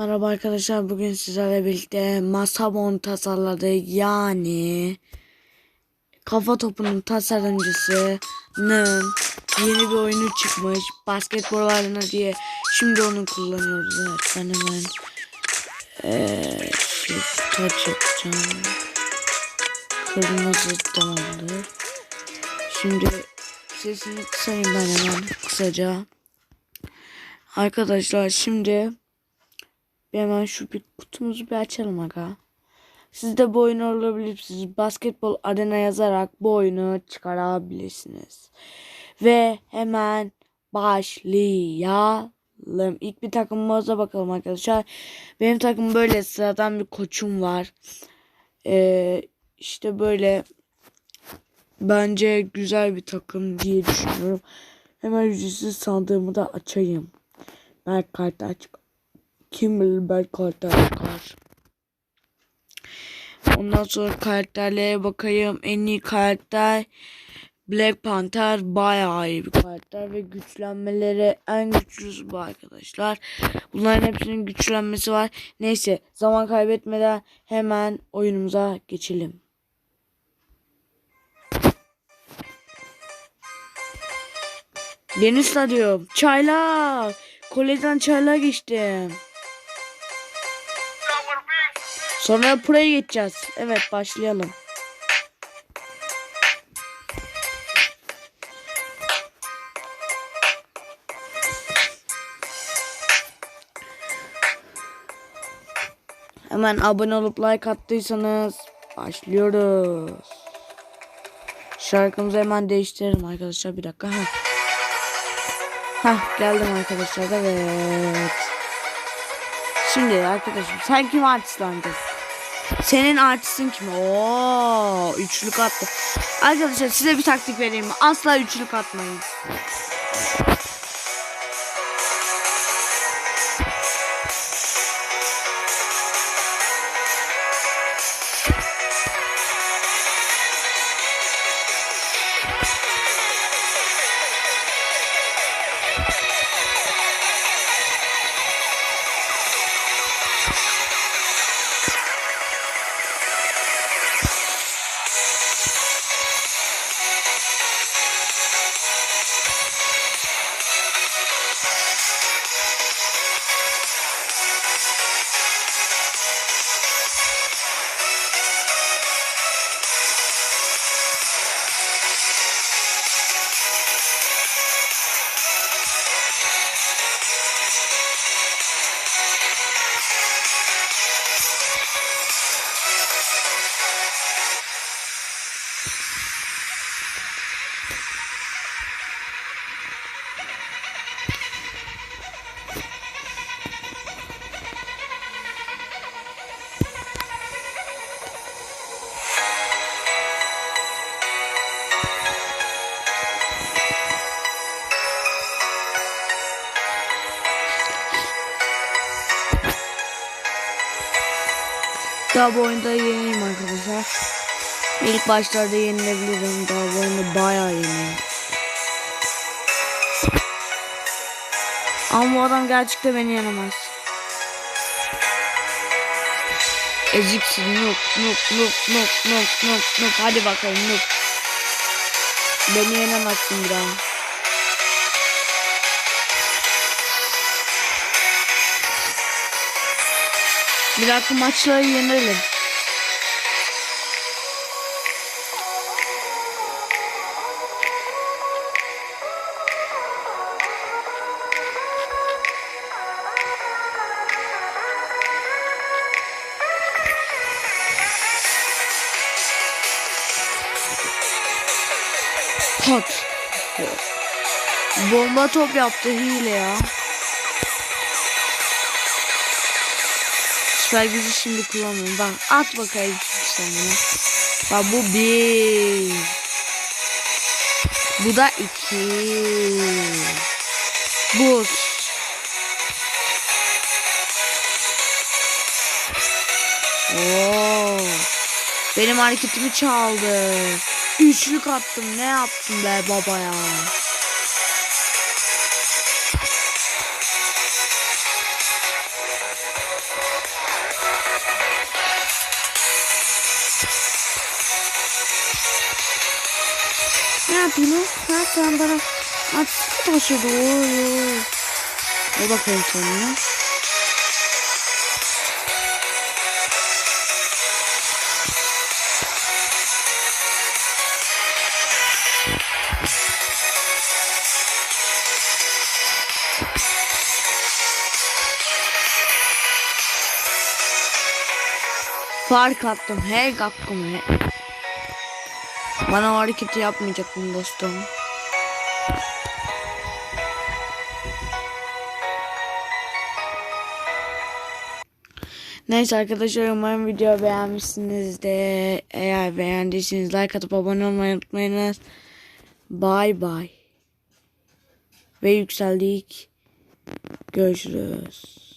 Merhaba arkadaşlar bugün sizlerle birlikte masa bon tasarladık. Yani kafa topunun tasarımcısının yeni bir oyunu çıkmış. Basketbol arena diye şimdi onu kullanıyoruz. Evet ben hemen şey, touch yapacağım. Kırmızı tamamdır. Şimdi sesini kısayım ben hemen kısaca. Arkadaşlar şimdi bir hemen şu bir kutumuzu bir açalım aga. Siz de bu oyunu alabilirsiniz. Basketbol arena yazarak bu oyunu çıkarabilirsiniz. Ve hemen başlayalım. İlk bir takımımıza bakalım arkadaşlar. Benim takım böyle sıradan bir koçum var. Ee, işte böyle bence güzel bir takım diye düşünüyorum. Hemen ücretsiz sandığımı da açayım. Ben kart aç kim bilir belki karakter çıkar. Ondan sonra karakterlere bakayım. En iyi karakter Black Panther bayağı iyi bir karakter ve güçlenmeleri en güçlüsü bu arkadaşlar. Bunların hepsinin güçlenmesi var. Neyse zaman kaybetmeden hemen oyunumuza geçelim. Yeni stadyum. Çaylar. Kolejden çaylar geçtim. Sonra buraya geçeceğiz. Evet başlayalım. Hemen abone olup like attıysanız başlıyoruz. Şarkımızı hemen değiştirelim arkadaşlar. Bir dakika. Heh, Heh geldim arkadaşlar. Evet. Şimdi arkadaşım sen kim artistlandın? Senin artistin kim? Oo, üçlük attı. Arkadaşlar size bir taktik vereyim? Asla üçlük atmayın. Daha bu oyunda yeniyim arkadaşlar. İlk başlarda yenilebilirim. Daha bu oyunda bayağı yeniyim. Ama bu adam gerçekten beni yenemez. Eziksin noob noob noob noob noob noob noob hadi bakalım noob. Beni yenemezsin bir daha. Bir dakika maçları yenelim. Pat. Bomba top yaptı hile ya. Süper gücü şimdi kullanıyorum. Bak at bakayım sen bunu. Bak bu bir. Bu da iki. Bu. Oo. Benim hareketimi çaldı. Üçlük attım. Ne yaptım be baba ya. Ha sen bana başladı. Oy oy. Al bakayım sonuna. Fark attım. Hey kakkım he. Bana o hareketi yapmayacaktın dostum. Neyse arkadaşlar umarım video beğenmişsinizdir. Eğer beğendiyseniz like atıp abone olmayı unutmayınız. Bye bye. Ve yükseldik. Görüşürüz.